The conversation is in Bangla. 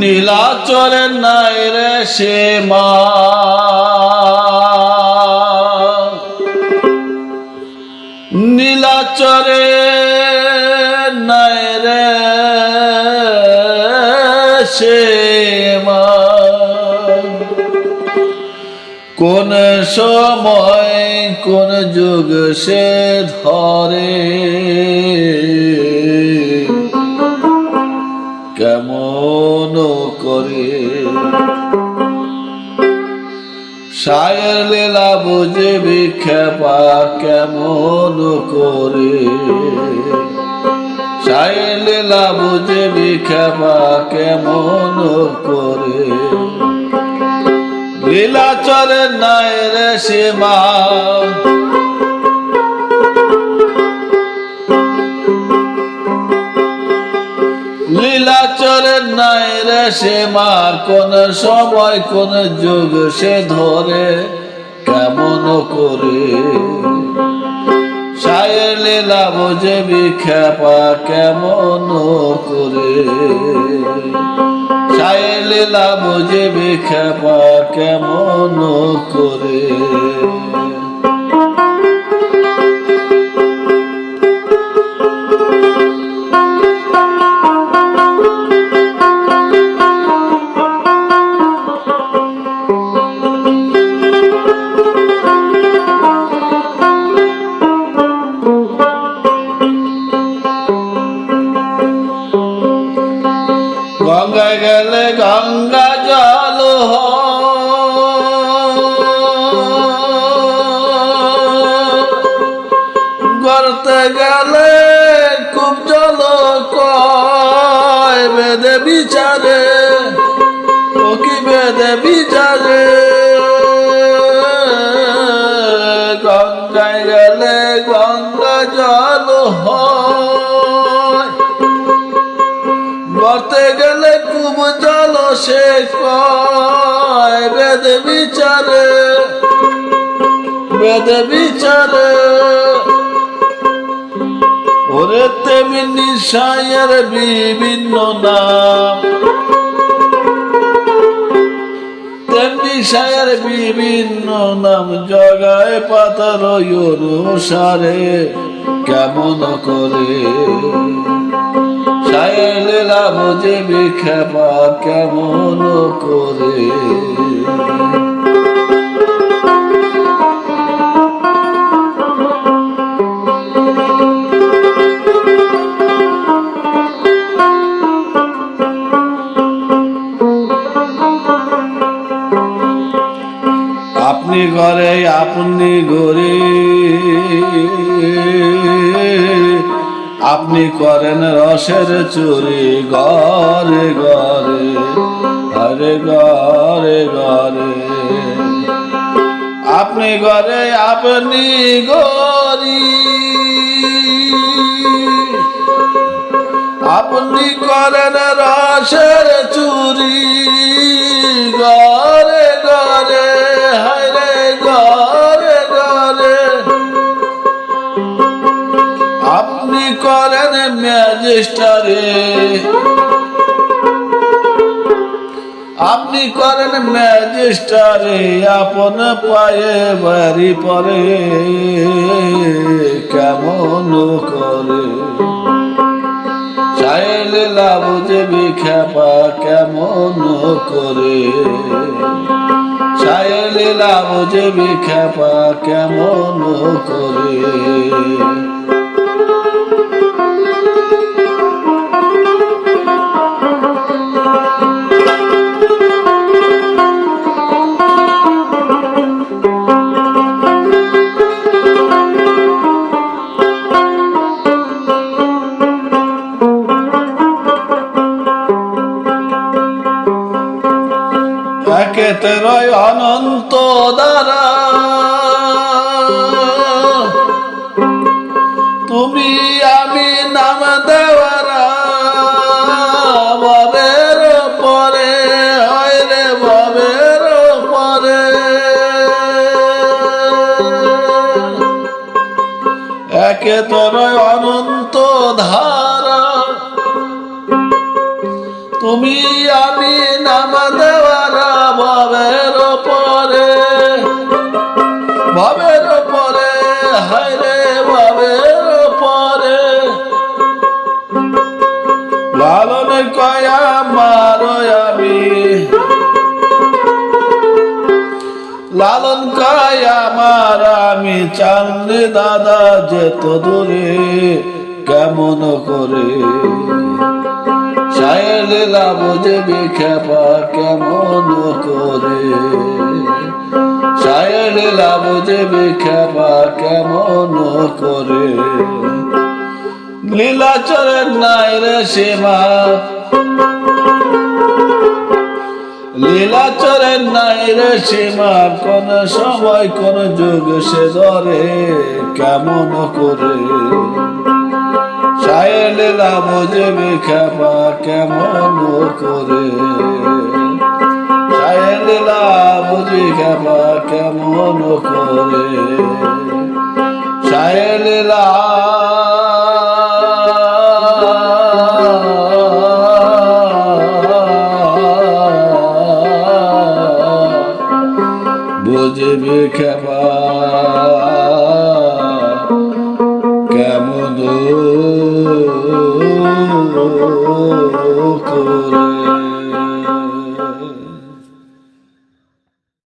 নীলাচরে নাই রে সে মা। কোন সময়, কোন যুগ সে ধরে? কেমন করে? সায়ের লীলা বুঝে বিক্ষেপা কেমন করে? সায়ের লীলা বুঝে বিক্ষেপা কেমন করে? লীলা চরে নাই রে সীমা। নাই রে সে মার কোন সময়, কোন যুগ সে ধরে কেমন করে? সায়ের লীলা বোঝে বিখ্যাপা কেমন করে? সায়ের লীলা বোঝে বিখ্যাপা কেমন করে? বিচারে ও কি বেদে বিচারে গঙ্গায় গেলে গঙ্গা জল গড়তে গেলে খুব জল সে কয় বেদ বিচারে বেদ বিচারে। ওরে তেমনি সায়ের বিভিন্ন নাম। তেমনি সায়ের বিভিন্ন নাম জগায় পাতার সারে, কেমন করে? সায়ের লীলা বুঝে বিখ্যাপা কেমন করে? ঘরে আপনি ঘরে। আপনি করেন রসের চুরি ঘরে ঘরে ঘরে ঘরে ঘরে। আপনি ঘরে আপনি গরি আপনি করেন রসের চুরি ঘরে। ম্যাজিস্টারে আপনি করেন ম্যাজিস্টারে, আপন পায়ে বাড়ি পরে। কেমন করে? চাইলে লাভ যে বিখ্যাপা কেমন করে? চাইলে লাভ যে বিখ্যাপা কেমন করে? তেরোই অনন্ত দ্বারা। তুমি আমি নাম দেওয়ারা ববের পরে, হয় রে ববের পরে। একে তরয় অনন্ত ধারা। তুমি আমি নাম দেওয়া লালন কায় আমার, আমি চাঁদনি দাদা যেত দূরে, কেমন করে? কেমন করে? কেমন করে? লীলাচরের নাই রে সীমা লীলাচরের নাই রে সীমা, কোন সময় কোন যুগ সে ধরে, কেমন করে? সায়ে লীলা বুঝবি খেপা, কেমন করে? সায়ে লীলা বুঝি খেপা, কেমন করে? সায়ে